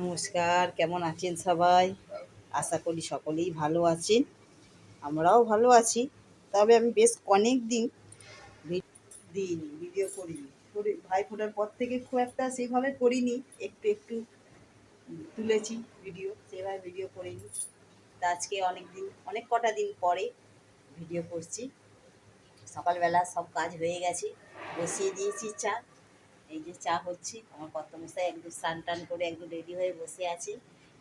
নমস্কার, কেমন আছেন সবাই? আশা করি সকলেই ভালো আছেন, আমরাও ভালো আছি। তবে আমি বেশ অনেক দিন দিইনি, ভিডিও করিনি। করি, ভাই ফোটার পর থেকে খুব একটা সেইভাবে করিনি, একটু একটু তুলেছি ভিডিও, সেভাবে ভিডিও করিনি। তা আজকে অনেক দিন, অনেক কটা দিন পরে ভিডিও করছি। সকালবেলা সব কাজ হয়ে গেছে, বসিয়ে দিয়েছি চা। এই যে চা হচ্ছে আমার কত মশাই একদম স্নান টান করে একদম রেডি হয়ে বসে আছে।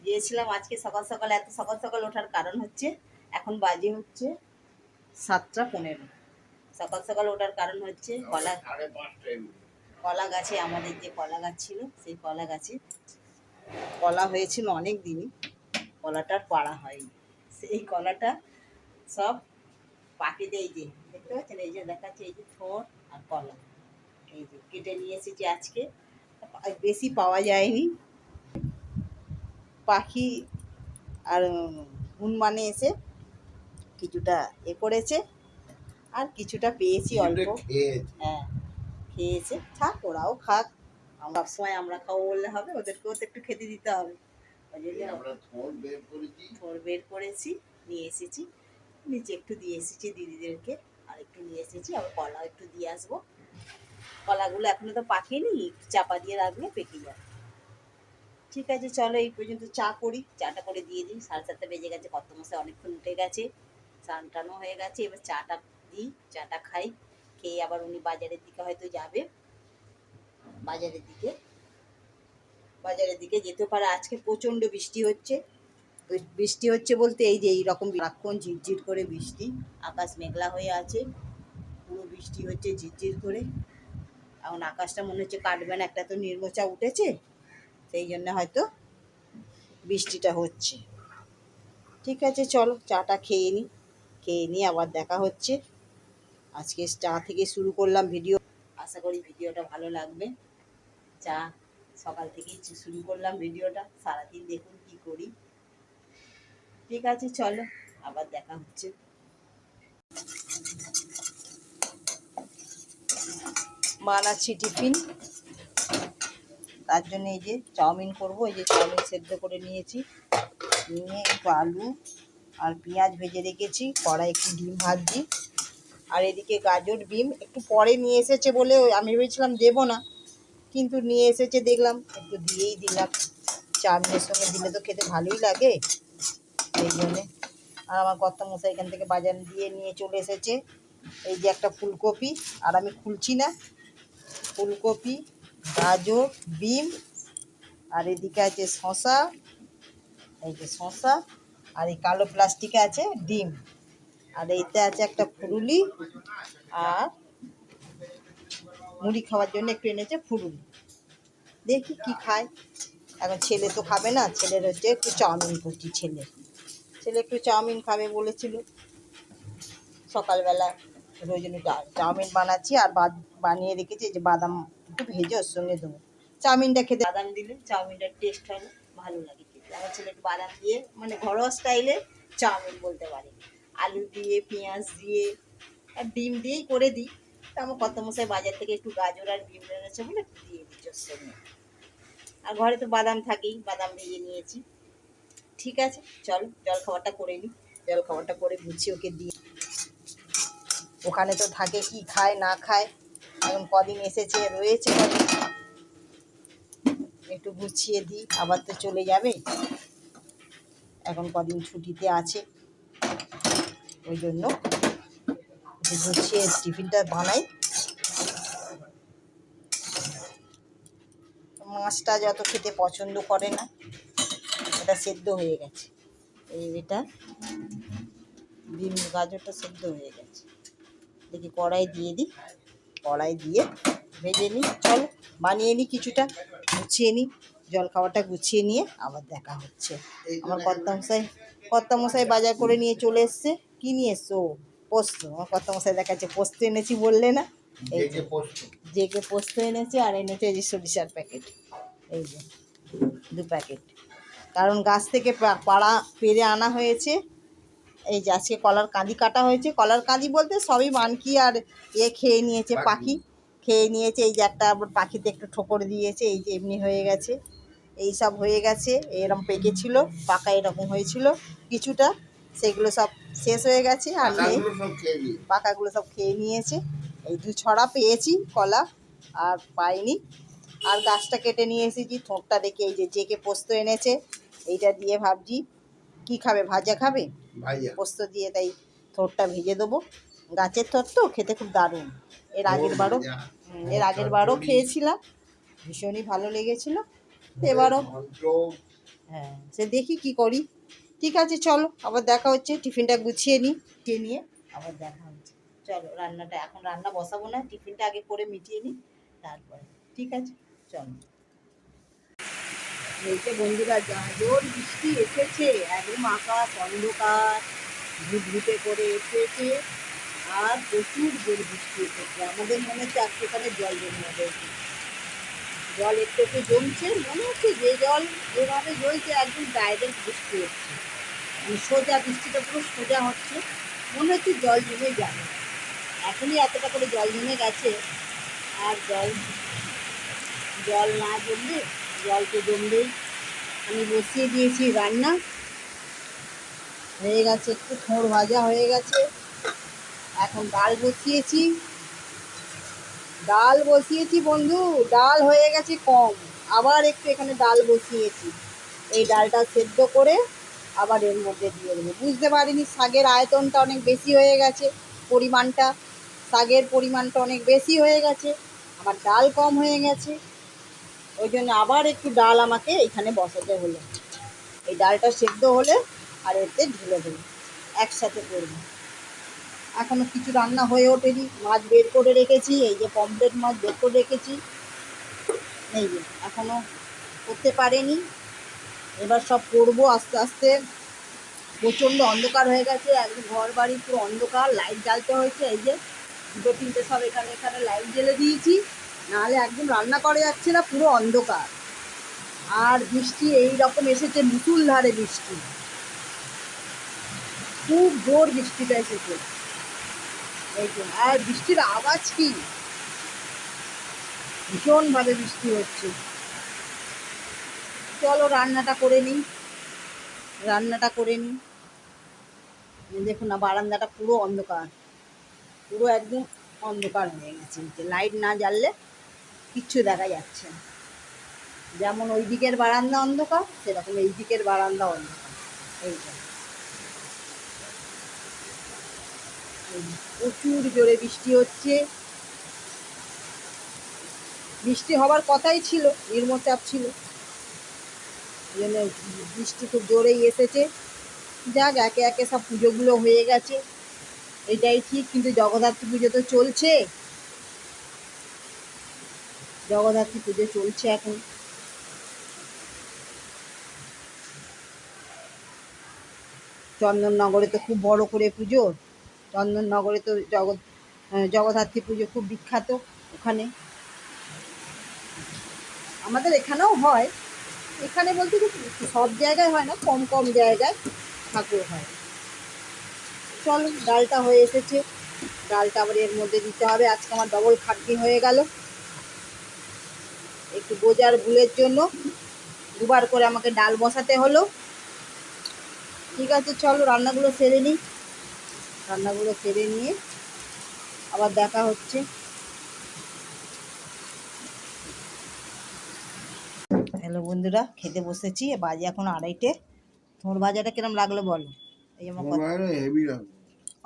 গিয়েছিলাম আজকে সকাল সকাল এত সকাল সকাল ওঠার কারণ হচ্ছে এখন বাজে হচ্ছে সাতটা পনেরো। সকাল সকাল ওঠার কারণ হচ্ছে কলা কলা গাছে আমাদের যে কলা গাছ ছিল সেই কলা গাছে কলা হয়েছিল অনেক দিনই কলাটার পাড়া হয়নি। সেই কলাটা সব পাখিতে এই যে দেখতে পাচ্ছেন? এই যে দেখাচ্ছে এই যে ঠোঁট আর কলা। এই যে কেটে নিয়ে এসেছি আজকে। বেশি পাওয়া যায়নি। পাখি আর মানে এসে কিছুটা এ করেছে। আর কিছুটা পেয়েছি অল্প। হ্যাঁ খেয়েছে। থাক ওরাও খাক। আমরা সময় আমরা খাব বললে হবে ওদেরকেও তো একটু খেতে দিতে হবে। থোর বের করেছি নিয়ে এসেছি। নিচে একটু দিয়ে এসেছি দিদিদেরকে। আর একটু নিয়ে এসেছি আবার কলাও একটু দিয়ে আসব। কলাগুলো এখনও তো পাকেনি, একটু চাপা দিয়ে রাখলে পেকে যাবে। ঠিক আছে, চলো এই পর্যন্ত চা করি, চাটা করে দিয়ে দিই, সাড়ে সাতটা বেজে গেছে কত মশাই অনেকক্ষণ উঠে গেছে, স্নান টানও হয়ে গেছে, এবার চাটা দিই, চাটা খাই, খেয়ে আবার উনি বাজারের দিকে হয়তো যাবে। বাজারের দিকে বাজারের দিকে যেতে পারে, আজকে প্রচণ্ড বৃষ্টি হচ্ছে। বৃষ্টি হচ্ছে বলতে এই যে এইরকম সারাক্ষণ ঝিরঝির করে বৃষ্টি, আকাশ মেঘলা হয়ে আছে, পুরো বৃষ্টি হচ্ছে ঝিরঝির করে। এখন আকাশটা মনে হচ্ছে কাটবে না, একটা তো নির্মচা উঠেছে, সেই জন্য হয়তো বৃষ্টিটা হচ্ছে। ঠিক আছে, চলো, চাটা খেয়ে নিই খেয়ে নিয়ে আবার দেখা হচ্ছে। আজকে চা থেকে শুরু করলাম ভিডিও। আশা করি ভিডিওটা ভালো লাগবে। চা সকাল থেকেই শুরু করলাম ভিডিওটা, সারাদিন দেখুন কি করি। ঠিক আছে, চলো, আবার দেখা হচ্ছে। বানাচ্ছি টিফিন। তার জন্য এই যে চাউমিন করব। এই যে চাউমিন সেদ্ধ করে নিয়েছি। নিয়ে একটু আলু আর পেঁয়াজ ভেজে রেখেছি। কড়াই একটু ডিম ভাজছি। আর এদিকে গাজর ডিম একটু পরে নিয়ে এসেছে বলে আমি ভেবেছিলাম দেবো না। কিন্তু নিয়ে এসেছে দেখলাম, একটু দিয়েই দিলাম। চাউমিনের সঙ্গে দিলে তো খেতে ভালোই লাগে। সেই জন্যে। আর আমার কর্তা মশাই এখান থেকে বাজার দিয়ে নিয়ে চলে এসেছে। এই যে একটা ফুলকপি। আর আমি খুলছি না। ফুলকপি, গাজর, বিম, আর এদিকে আছে শশা এই যে শশা আর এই কালো প্লাস্টিকে আছে ডিম। আর এইতে আছে একটা ফুরুলি আর মুড়ি খাওয়ার জন্য একটু এনেছে ফুরুলি। দেখি কি খায়। এখন ছেলে তো খাবে না, ছেলের হচ্ছে একটু চাউমিন করছি ছেলে। ছেলে একটু চাউমিন খাবে বলেছিল। সকালবেলা ওই জন্য চাউমিন বানাচ্ছি আর বানিয়ে রেখেছি যে বাদাম একটু ভেজে ওর সঙ্গে দেবো। চাউমিনটা খেতে বাদাম দিলে চাউমিনটার টেস্ট হবে ভালো লাগে খেতে। আমার ছেলে একটু বাদাম দিয়ে মানে ঘরোয়া স্টাইলে চাউমিন বলতে পারে। আলু দিয়ে, পেঁয়াজ দিয়ে, আর ডিম দিয়েই করে দিই। তা আমার কত মশাই বাজার থেকে একটু গাজর আর ডিম এনেছে বলে দিয়ে দিচ্ছি ওর সঙ্গে। আর ঘরে তো বাদাম থাকেই, বাদাম ভেজে নিয়েছি। ঠিক আছে, চল জল খাবারটা করে নিই জল খাবারটা করে গুছিয়ে ওকে দিয়ে ওখানে তো থাকে কি খায়, না খায়। এখন কদিন এসেছে, রয়েছে একটু গুছিয়ে দিই, আবার তো চলে যাবে। এখন কদিন ছুটিতে আছে। ওই জন্য গুছিয়ে টিফিনটা বানাই। মাছটা যত খেতে পছন্দ করে না এটা সেদ্ধ হয়ে গেছে। এই এটা বিম গাজরটা সেদ্ধ হয়ে গেছে। দেখি কড়াই দিয়ে দিই। কড়াই দিয়ে ভেজে নিই। চল বানিয়ে নিই কিছুটা গুছিয়ে নিই। জল খাবারটা গুছিয়ে নিয়ে আবার দেখা হচ্ছে। আমার কর্তা মশাই কর্তা মশাই বাজার করে নিয়ে চলে এসছে। কি নিয়ে এসছো পোস্ত। আমার কর্তা মশাই দেখাচ্ছে পোস্ত এনেছি বললে না? এই যে জেগে পোস্ত এনেছে আর এনেছে এই যে সরিষার প্যাকেট। এই যে দু প্যাকেট। কারণ গাছ থেকে পাড়া পেরে আনা হয়েছে। এই যে আজকে কলার কাঁদি কাটা হয়েছে। কলার কাঁদি বলতে সবই মানকি আর এ খেয়ে নিয়েছে পাখি। খেয়ে নিয়েছে এই যে একটা পাখিতে একটু ঠোকর দিয়েছে এই যে এমনি হয়ে গেছে। এই সব হয়ে গেছে এরকম পেকেছিল পাকা এরকম হয়েছিল কিছুটা। সেগুলো সব শেষ হয়ে গেছে আর পাকাগুলো সব খেয়ে নিয়েছে। এই দু ছড়া পেয়েছি কলা আর পাইনি। আর গাছটা কেটে নিয়ে এসেছি ঠোঁটটা দেখে এই যে জেকে পোস্ত এনেছে। এইটা দিয়ে ভাবছি কি খাবে? ভাজা খাবে? পোস্ত দিয়ে তাই থোরটা ভেজে দেবো। গাছের থোর তো খেতে খুব দারুণ। এর আগের বারও এর আগের বারও খেয়েছিলাম। ভীষণই ভালো লেগেছিল। এবারও হ্যাঁ সে দেখি কি করি। ঠিক আছে চলো আবার দেখা হচ্ছে। টিফিনটা গুছিয়ে নিই গুছিয়ে নিয়ে আবার দেখা হচ্ছে। চলো রান্নাটা এখন রান্না বসাবো না। টিফিনটা আগে করে মিটিয়ে নিই তারপরে। ঠিক আছে চলো। বলছে বন্ধুরা যা জোর বৃষ্টি এসেছে, একদম আকাশ অন্ধকার ঘুটঘুটে করে এসেছে, আর প্রচুর জোর বৃষ্টি এসেছে। আমাদের মনে হচ্ছে আজকে এখানে জল জমে রয়েছে জল একটু একটু জমছে, মনে হচ্ছে যে জল যেভাবে জ্বলছে একদম ডাইরেক্ট বৃষ্টি হচ্ছে। মানে সোজা বৃষ্টিটা পুরো সোজা হচ্ছে, মনে হচ্ছে জল জমে যাবে। এখনই এতটা করে জল জমে গেছে, আর জল জল না জমবে জল তো আমি বসিয়ে দিয়েছি রান্না। হয়ে গেছে, একটু থোড় ভাজা হয়ে গেছে। এখন ডাল বসিয়েছি। ডাল বসিয়েছি বন্ধু, ডাল হয়ে গেছে কম। আবার একটু এখানে ডাল বসিয়েছি। এই ডালটা সেদ্ধ করে আবার এর মধ্যে দিয়ে দেবো। বুঝতে পারিনি, শাকের আয়তনটা অনেক বেশি হয়ে গেছে, পরিমাণটা। শাকের পরিমাণটা অনেক বেশি হয়ে গেছে আমার ডাল কম হয়ে গেছে। ওই জন্য আবার একটু ডাল আমাকে এখানে বসাতে হলো। এই ডালটা সেদ্ধ হলে আর এতে ঢেলে দেবো, একসাথে করব। এখনও কিছু রান্না হয়ে ওঠেনি, মাছ বের করে রেখেছি, এই যে পমপ্লেট মাছ বের করে রেখেছি। এই যে, এখনও করতে পারেনি। এবার সব করব আস্তে আস্তে। প্রচণ্ড অন্ধকার হয়ে গেছে, একদম ঘর বাড়ি পুরো অন্ধকার, লাইট জ্বালতে হয়েছে, এই যে দুটো তিনটে সব এখানে এখানে লাইট জ্বেলে দিয়েছি। নাহলে একদম রান্না করা যাচ্ছে না, পুরো অন্ধকার। আর বৃষ্টি এই রকম এসেছে মুসুলধারে বৃষ্টি। খুব জোর বৃষ্টিটা এসেছে। এই যে, আর বৃষ্টির আওয়াজ কি? ভীষণভাবে বৃষ্টি হচ্ছে। চলো, রান্নাটা করে নিই। রান্নাটা করে নিই। দেখুন না, বারান্দাটা পুরো অন্ধকার। পুরো একদম অন্ধকার হয়ে গেছে। লাইট না জ্বাললে কিচ্ছু দেখা যাচ্ছে না। যেমন ওই দিকের বারান্দা অন্ধকার, সেরকম এই দিকের বারান্দা অন্ধকার। এইটা এই প্রচুর জোরে বৃষ্টি হচ্ছে। বৃষ্টি হবার কথাই ছিল নির্মচাপ ছিল। জন্য বৃষ্টি খুব জোরেই এসেছে। যাক, একে একে সব পুজোগুলো হয়ে গেছে। এটাই ঠিক, কিন্তু জগদ্ধাত্রী পুজো তো চলছে। জগদ্ধাত্রী পুজো চলছে এখন। চন্দননগরে তো খুব বড় করে পুজো। চন্দননগরে তো জগৎ জগদ্ধাত্রী পুজো খুব বিখ্যাত ওখানে। আমাদের এখানেও হয়। এখানে বলতে কি, সব জায়গায় হয় না, কম কম জায়গায় ঠাকুর হয়। চলো, ডালটা হয়ে এসেছে। ডালটা আবার এর মধ্যে দিতে হবে। আজকে আমার ডবল খাটনি হয়ে গেল। একটু বোজার ভুলের জন্য দুবার করে আমাকে ডাল বসাতে হলো। ঠিক আছে চলো রান্নাগুলো সেরে নিই। রান্নাগুলো সেরে নিয়ে আবার দেখা হচ্ছে। হ্যালো বন্ধুরা খেতে বসেছি বাজে এখন আড়াইটে। থোঁড় ভাজাটা কিরম লাগল বলো? এই আমার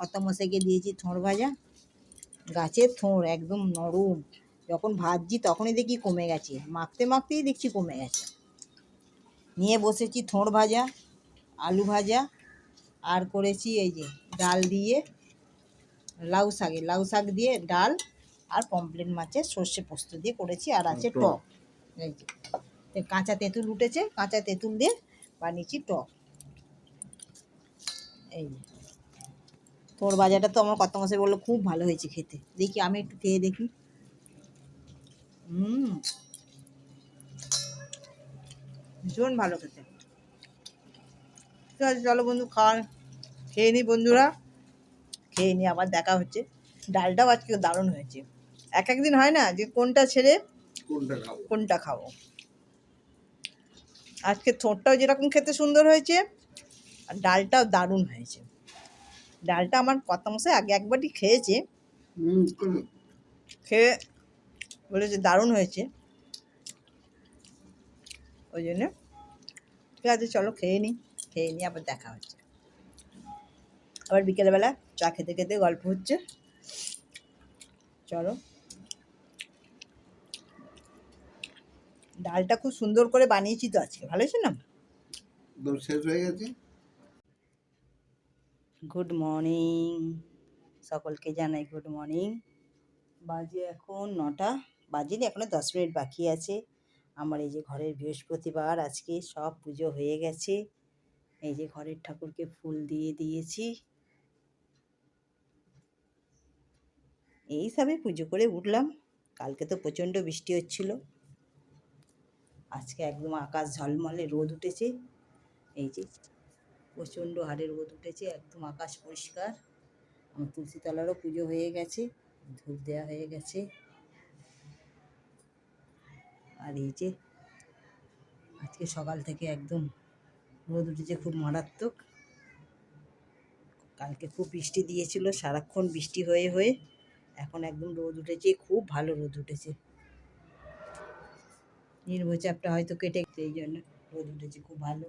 অত মশাইকে দিয়েছি থোঁড় ভাজা। গাছের থোড় একদম নরম। যখন ভাজছি তখনই দেখি কমে গেছে। মাখতে মাখতেই দেখছি কমে গেছে। নিয়ে বসেছি থোঁড় ভাজা আলু ভাজা আর করেছি এই যে ডাল দিয়ে লাউ শাকে। লাউ শাক দিয়ে ডাল আর পমপ্লেট মাছের সর্ষে পোস্ত দিয়ে করেছি। আর আছে টক। টক। এই যে কাঁচা তেঁতুল উঠেছে কাঁচা তেঁতুল দিয়ে বানিয়েছি টক। এই যে তোর বাজারটা তো আমার কত মাসে বলল খুব ভালো হয়েছে খেতে। দেখি আমি একটু খেয়ে দেখি। হুম। ভীষণ ভালো খেতে। ঠিক আছে চলো বন্ধু খাওয়ার খেয়ে নিই বন্ধুরা। খেয়ে নিই আবার দেখা হচ্ছে। ডালটাও আজকে দারুণ হয়েছে। এক একদিন হয় না যে কোনটা ছেড়ে কোনটা খাব? কোনটা খাব? আজকে ঠোঁটটাও যেরকম খেতে সুন্দর হয়েছে আর ডালটাও দারুণ হয়েছে। ডালটা আমার কথা মশাই আগে একবারই খেয়েছে। খেয়ে বলেছে দারুণ হয়েছে। ওই জন্য। ঠিক আছে চলো খেয়ে নিই খেয়ে নিই আবার দেখা হচ্ছে। আবার বিকেলবেলা চা খেতে খেতে গল্প হচ্ছে। চলো। ডালটা খুব সুন্দর করে বানিয়েছি তো আজকে ভালো হয়েছে না? শেষ হয়ে গেছে। গুড মর্নিং সকলকে জানাই গুড মর্নিং বাজে এখন নটা। বাজেনি, এখনও দশ মিনিট বাকি আছে। আমার এই যে ঘরের বৃহস্পতিবার, আজকে সব পুজো হয়ে গেছে। এই যে ঘরের ঠাকুরকে ফুল দিয়ে দিয়েছি। এইসবে পুজো করে উঠলাম। কালকে তো প্রচণ্ড বৃষ্টি হচ্ছিল। আজকে একদম আকাশ ঝলমলে রোদ উঠেছে। এই যে প্রচণ্ড হারে রোদ উঠেছে, একদম আকাশ পরিষ্কার। আমার তুলসীতলারও পুজো হয়ে গেছে, ধূপ দেওয়া হয়ে গেছে। আর এই যে আজকে সকাল থেকে একদম রোদ উঠেছে খুব মারাত্মক। কালকে খুব বৃষ্টি দিয়েছিল, সারাক্ষণ বৃষ্টি হয়ে হয়ে এখন একদম রোদ উঠেছে, খুব ভালো রোদ উঠেছে। নির্ভচাপটা হয়তো কেটে এই জন্য রোদ উঠেছে খুব ভালো।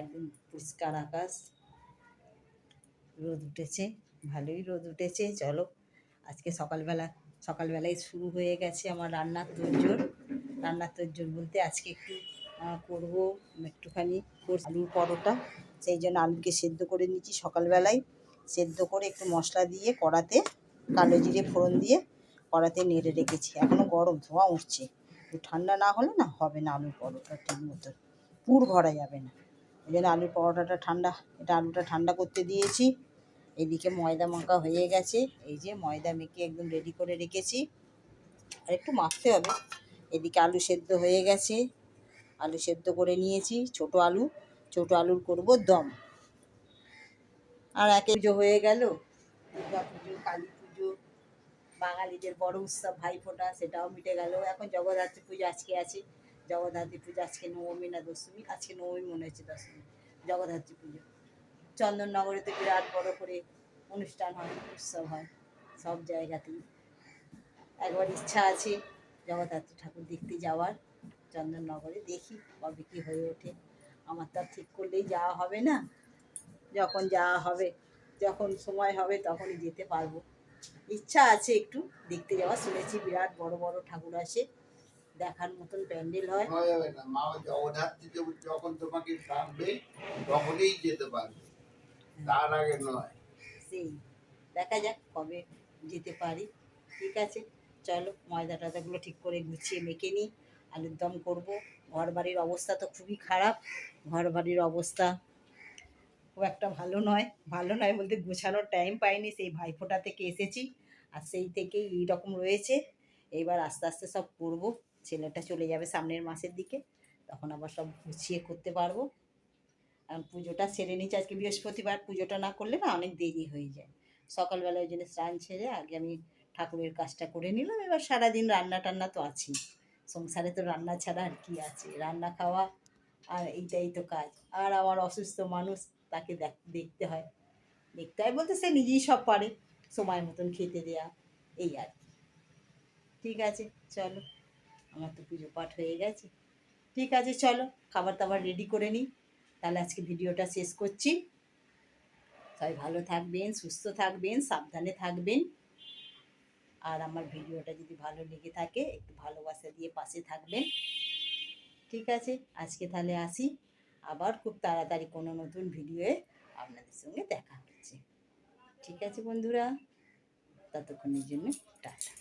একদম পরিষ্কার আকাশ, রোদ উঠেছে, ভালোই রোদ উঠেছে, চলো। আজকে সকালবেলা, সকালবেলায় শুরু হয়ে গেছে আমার রান্নার তোড়জোড়। রান্নার তোড়জোড় বলতে আজকে একটু করব একটুখানি আলুর পরোটা। সেই জন্য আলুকে সেদ্ধ করে নিচ্ছি সকালবেলায়। সেদ্ধ করে একটু মশলা দিয়ে কড়াতে কালো জিরে ফোড়ন দিয়ে কড়াতে নেড়ে রেখেছি। এখনও গরম, ধোঁয়া উঠছে। ঠান্ডা না হলে না হবে না আলুর পরোটা ঠিক মতো। পুর ভরা যাবে না। ওই জন্য আলুর পরোটাটা ঠান্ডা, এটা আলুটা ঠান্ডা করতে দিয়েছি। এদিকে ময়দা মাখা হয়ে গেছে। এই যে ময়দা মেখে একদম রেডি করে রেখেছি। আর একটু মাখতে হবে। এদিকে আলু সেদ্ধ হয়ে গেছে। আলু সেদ্ধ করে নিয়েছি, ছোট আলু। ছোট আলুর করব দম। আর একে পুজো হয়ে গেল। দুর্গা পুজো, কালী পুজো, বাঙালিদের বড় উৎসব, ভাইফোঁটা, সেটাও মিটে গেল। এখন জগদ্ধাত্রী পুজো আজকে আছে। জগদ্ধাত্রী পুজো আজকে নবমী না দশমী? আজকে নবমী মনে হচ্ছে দশমী। জগদ্ধাত্রী পুজো। চন্দননগরেতে বিরাট বড় করে অনুষ্ঠান হয়, উৎসব হয়, সব জায়গাতেই। একবার ইচ্ছা আছে। জগদ্ধাত্রী ঠাকুর দেখতে যাওয়ার চন্দননগরে দেখি কবে কী হয়ে ওঠে। আমার তো ঠিক করলেই যাওয়া হবে না। যখন যাওয়া হবে যখন সময় হবে তখনই যেতে পারব। ইচ্ছা আছে একটু দেখতে যাওয়া শুনেছি বিরাট বড় বড় ঠাকুর আসে। দেখার মতন প্যান্ডেল হয়। যাবে মা জগদ্ধাত্রী যখন তোমাকে তখনই যেতে পারবে। তার আগে নয়। সেই। দেখা যাক কবে যেতে পারি। ঠিক আছে। চলো ময়দা টয়দাগুলো ঠিক করে গুছিয়ে মেখে নিই, আলুর দম করব। ঘর বাড়ির অবস্থা তো খুবই খারাপ ঘর বাড়ির অবস্থা খুব একটা ভালো নয় ভালো নয় বলতে গোছানোর টাইম পাইনি, সেই ভাইফোঁটা থেকে এসেছি আর সেই থেকেই এইরকম রয়েছে। এইবার আস্তে আস্তে সব করব, ছেলেটা চলে যাবে সামনের মাসের দিকে, তখন আবার সব গুছিয়ে করতে পারব। আর পুজোটা সেরে নিচ্ছি আজকে বৃহস্পতিবার, পুজোটা না করলে না অনেক দেরি হয়ে যায়। সকালবেলা ওই জন্য স্নান ছেড়ে আগে আমি ঠাকুরের কাজটা করে নিলাম, এবার সারাদিন রান্না টান্না তো আছেই। সংসারে তো রান্না ছাড়া আর কি আছে, রান্না খাওয়া আর এইটাই তো কাজ। আর আমার অসুস্থ মানুষ, তাকে দেখ- দেখতে হয়। দেখতে হয় বলতে সে নিজেই সব পারে, সময় মতন খেতে দেয়া, এই আর কি। ঠিক আছে, চলো। আমার তো পুজো পাঠ হয়ে গেছে। ঠিক আছে, চলো, খাবার দাবার রেডি করে নিই। তাহলে আজকে ভিডিওটা শেষ করছি। সবাই ভালো থাকবেন, সুস্থ থাকবেন, সাবধানে থাকবেন। আর আমার ভিডিওটা যদি ভালো লেগে থাকে, একটু ভালোবাসা দিয়ে পাশে থাকবেন। ঠিক আছে? আজকে তাহলে আসি। আবার খুব তাড়াতাড়ি কোনো নতুন ভিডিওয়ে আপনাদের সঙ্গে দেখা হচ্ছে। ঠিক আছে বন্ধুরা? ততক্ষণের জন্য টাটা।